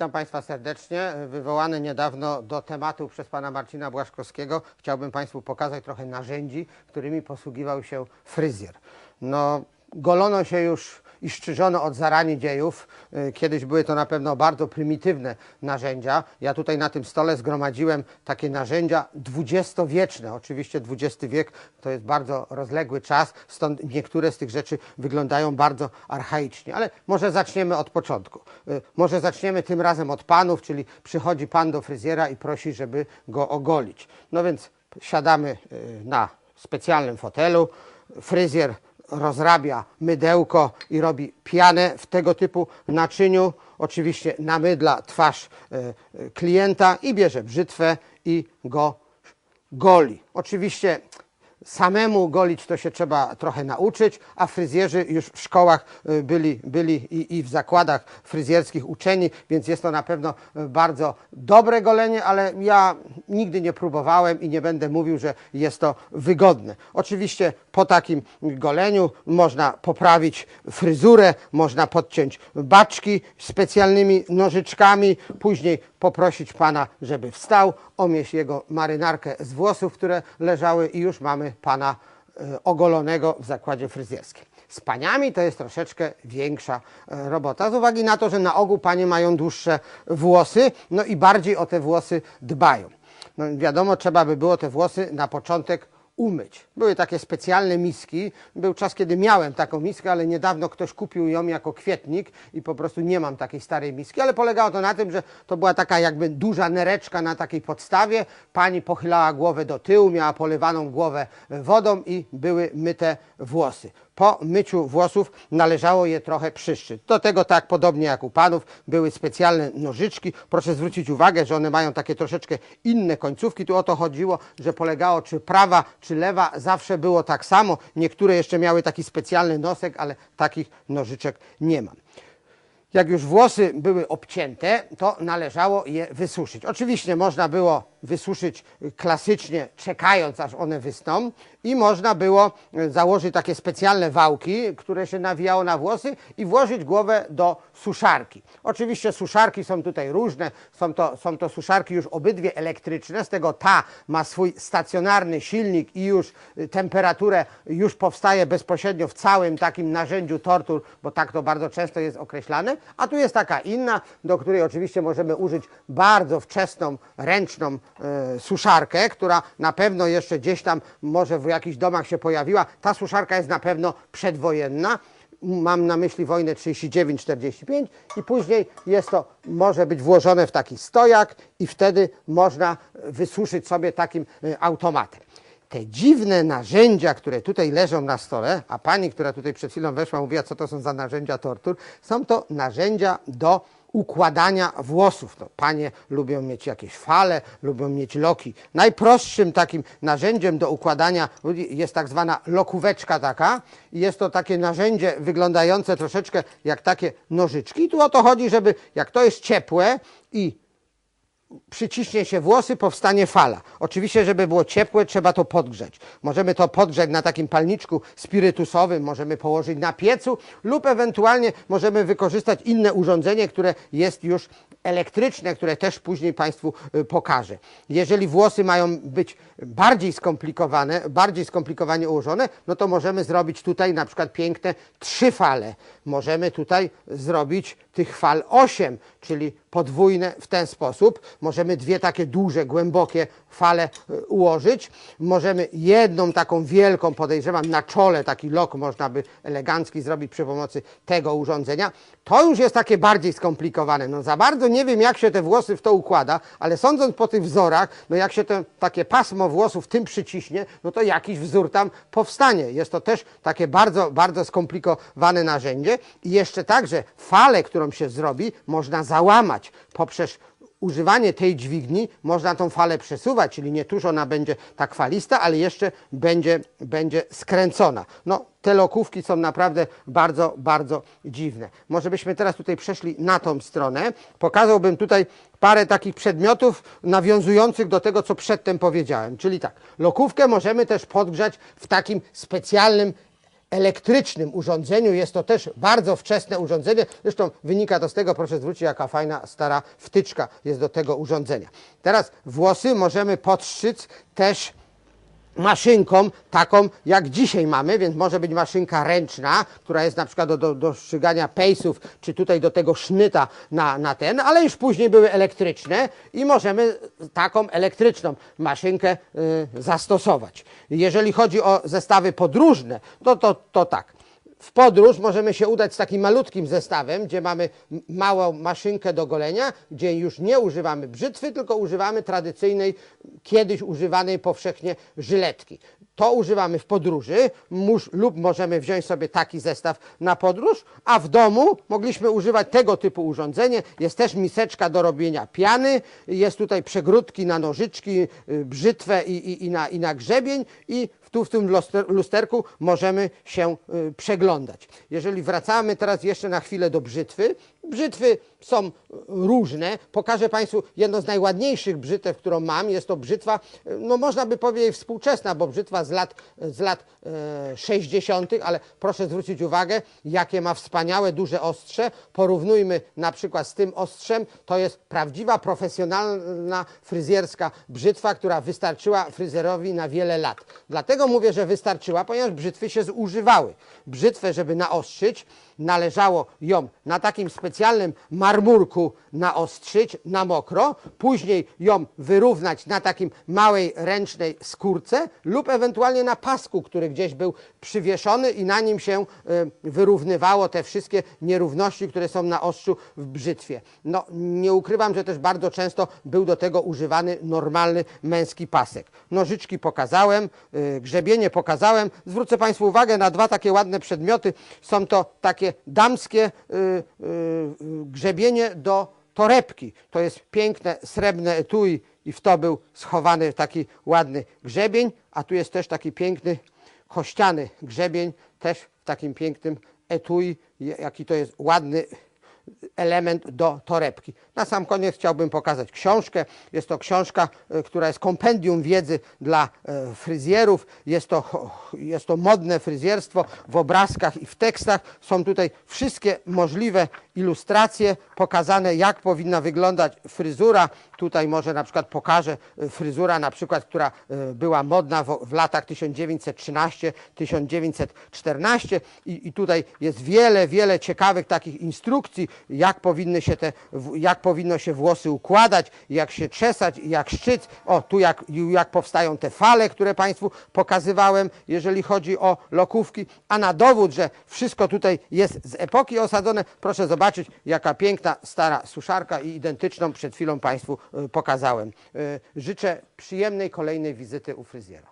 Witam Państwa serdecznie. Wywołany niedawno do tematu przez Pana Marcina Błaszkowskiego chciałbym Państwu pokazać trochę narzędzi, którymi posługiwał się fryzjer. No, golono się już i szczyżono od zarani dziejów. Y, Kiedyś były to na pewno bardzo prymitywne narzędzia. Ja tutaj na tym stole zgromadziłem takie narzędzia dwudziestowieczne. Oczywiście XX wiek to jest bardzo rozległy czas, stąd niektóre z tych rzeczy wyglądają bardzo archaicznie. Ale może zaczniemy od początku. Y, Może zaczniemy tym razem od panów, czyli przychodzi pan do fryzjera i prosi, żeby go ogolić. No więc siadamy y, na specjalnym fotelu. Fryzjer rozrabia mydełko i robi pianę w tego typu naczyniu. Oczywiście namydla twarz e, e, klienta i bierze brzytwę i go goli. Oczywiście samemu golić to się trzeba trochę nauczyć, a fryzjerzy już w szkołach y, byli, byli i, i w zakładach fryzjerskich uczeni, więc jest to na pewno y, bardzo dobre golenie, ale ja nigdy nie próbowałem i nie będę mówił, że jest to wygodne. Oczywiście po takim goleniu można poprawić fryzurę, można podciąć baczki specjalnymi nożyczkami, później poprosić pana, żeby wstał, omieść jego marynarkę z włosów, które leżały i już mamy pana e, ogolonego w zakładzie fryzjerskim. Z paniami to jest troszeczkę większa e, robota, z uwagi na to, że na ogół panie mają dłuższe włosy, no i bardziej o te włosy dbają. No wiadomo, trzeba by było te włosy na początek umyć. Były takie specjalne miski. Był czas, kiedy miałem taką miskę, ale niedawno ktoś kupił ją jako kwietnik i po prostu nie mam takiej starej miski. Ale polegało to na tym, że to była taka jakby duża nereczka na takiej podstawie. Pani pochylała głowę do tyłu, miała polewaną głowę wodą i były myte włosy. Po myciu włosów należało je trochę przyszyć. Do tego tak podobnie jak u panów były specjalne nożyczki. Proszę zwrócić uwagę, że one mają takie troszeczkę inne końcówki. Tu o to chodziło, że polegało czy prawa, czy lewa zawsze było tak samo. Niektóre jeszcze miały taki specjalny nosek, ale takich nożyczek nie mam. Jak już włosy były obcięte, to należało je wysuszyć. Oczywiście można było wysuszyć klasycznie, czekając aż one wysną, i można było założyć takie specjalne wałki, które się nawijało na włosy i włożyć głowę do suszarki. Oczywiście suszarki są tutaj różne, są to, są to suszarki już obydwie elektryczne, z tego ta ma swój stacjonarny silnik i już temperaturę już powstaje bezpośrednio w całym takim narzędziu tortur, bo tak to bardzo często jest określane, a tu jest taka inna, do której oczywiście możemy użyć bardzo wczesną, ręczną e, suszarkę, która na pewno jeszcze gdzieś tam może w jakichś domach się pojawiła. Ta suszarka jest na pewno przedwojenna. Mam na myśli wojnę 39-45 i później jest to, może być włożone w taki stojak i wtedy można wysuszyć sobie takim e, automatem te dziwne narzędzia, które tutaj leżą na stole, a pani, która tutaj przed chwilą weszła, mówiła, co to są za narzędzia tortur, są to narzędzia do układania włosów. No, panie lubią mieć jakieś fale, lubią mieć loki. Najprostszym takim narzędziem do układania jest tak zwana lokóweczka taka. Jest to takie narzędzie wyglądające troszeczkę jak takie nożyczki. Tu o to chodzi, żeby jak to jest ciepłe i przyciśnie się włosy, powstanie fala. Oczywiście, żeby było ciepłe, trzeba to podgrzeć. Możemy to podgrzeć na takim palniczku spirytusowym, możemy położyć na piecu lub ewentualnie możemy wykorzystać inne urządzenie, które jest już elektryczne, które też później Państwu y, pokażę. Jeżeli włosy mają być bardziej skomplikowane, bardziej skomplikowanie ułożone, no to możemy zrobić tutaj na przykład piękne trzy fale. Możemy tutaj zrobić tych fal osiem, czyli podwójne w ten sposób. Możemy dwie takie duże, głębokie fale y, ułożyć. Możemy jedną taką wielką, podejrzewam, na czole taki lok można by elegancki zrobić przy pomocy tego urządzenia. To już jest takie bardziej skomplikowane. No za bardzo nie wiem, jak się te włosy w to układa, ale sądząc po tych wzorach, no jak się to takie pasmo włosów tym przyciśnie, no to jakiś wzór tam powstanie. Jest to też takie bardzo, bardzo skomplikowane narzędzie. I jeszcze także falę, którą się zrobi, można załamać poprzez używanie tej dźwigni można tą falę przesuwać, czyli nie tuż ona będzie tak falista, ale jeszcze będzie, będzie skręcona. No, te lokówki są naprawdę bardzo, bardzo dziwne. Może byśmy teraz tutaj przeszli na tą stronę. Pokazałbym tutaj parę takich przedmiotów nawiązujących do tego, co przedtem powiedziałem. Czyli tak, lokówkę możemy też podgrzać w takim specjalnym elektrycznym urządzeniu. Jest to też bardzo wczesne urządzenie. Zresztą wynika to z tego, proszę zwrócić, jaka fajna stara wtyczka jest do tego urządzenia. Teraz włosy możemy podszyć też maszynką taką jak dzisiaj mamy, więc może być maszynka ręczna, która jest na przykład do, do, do szczygania pejsów, czy tutaj do tego sznyta na, na ten, ale już później były elektryczne i możemy taką elektryczną maszynkę y, zastosować. Jeżeli chodzi o zestawy podróżne, to, to, to tak. W podróż możemy się udać z takim malutkim zestawem, gdzie mamy małą maszynkę do golenia, gdzie już nie używamy brzytwy, tylko używamy tradycyjnej, kiedyś używanej powszechnie żyletki. To używamy w podróży mus, lub możemy wziąć sobie taki zestaw na podróż, a w domu mogliśmy używać tego typu urządzenie. Jest też miseczka do robienia piany, jest tutaj przegródki na nożyczki, y, brzytwę i, i, i, na, i na grzebień i tu w tym luster- lusterku możemy się y, przeglądać. Jeżeli wracamy teraz jeszcze na chwilę do brzytwy, brzytwy są różne. Pokażę Państwu jedną z najładniejszych brzytew, którą mam. Jest to brzytwa, no można by powiedzieć współczesna, bo brzytwa z lat, z lat e, 60., ale proszę zwrócić uwagę, jakie ma wspaniałe, duże ostrze. Porównujmy na przykład z tym ostrzem. To jest prawdziwa, profesjonalna fryzjerska brzytwa, która wystarczyła fryzjerowi na wiele lat. Dlatego mówię, że wystarczyła, ponieważ brzytwy się zużywały. Brzytwę, żeby naostrzyć, należało ją na takim specjalnym marmurku naostrzyć na mokro, później ją wyrównać na takim małej ręcznej skórce lub ewentualnie na pasku, który gdzieś był przywieszony i na nim się y, wyrównywało te wszystkie nierówności, które są na ostrzu w brzytwie. No, nie ukrywam, że też bardzo często był do tego używany normalny męski pasek. Nożyczki pokazałem, y, grzebienie pokazałem. Zwrócę Państwu uwagę na dwa takie ładne przedmioty. Są to takie damskie y, grzebienie do torebki. To jest piękne srebrne etui i w to był schowany taki ładny grzebień, a tu jest też taki piękny kościany grzebień, też w takim pięknym etui, jaki to jest ładny element do torebki. Na sam koniec chciałbym pokazać książkę. Jest to książka, e, która jest kompendium wiedzy dla e, fryzjerów. Jest to, jest to modne fryzjerstwo w obrazkach i w tekstach. Są tutaj wszystkie możliwe ilustracje pokazane, jak powinna wyglądać fryzura. Tutaj może na przykład pokażę e, fryzura, na przykład, która była modna w, w latach 1913-1914 I, i tutaj jest wiele, wiele ciekawych takich instrukcji, jak powinny się te, jak powinno się włosy układać, jak się czesać, jak szczyc. O, tu jak, jak powstają te fale, które Państwu pokazywałem, jeżeli chodzi o lokówki. A na dowód, że wszystko tutaj jest z epoki osadzone, proszę zobaczyć, jaka piękna stara suszarka i identyczną przed chwilą Państwu y, pokazałem. Y, Życzę przyjemnej kolejnej wizyty u fryzjera.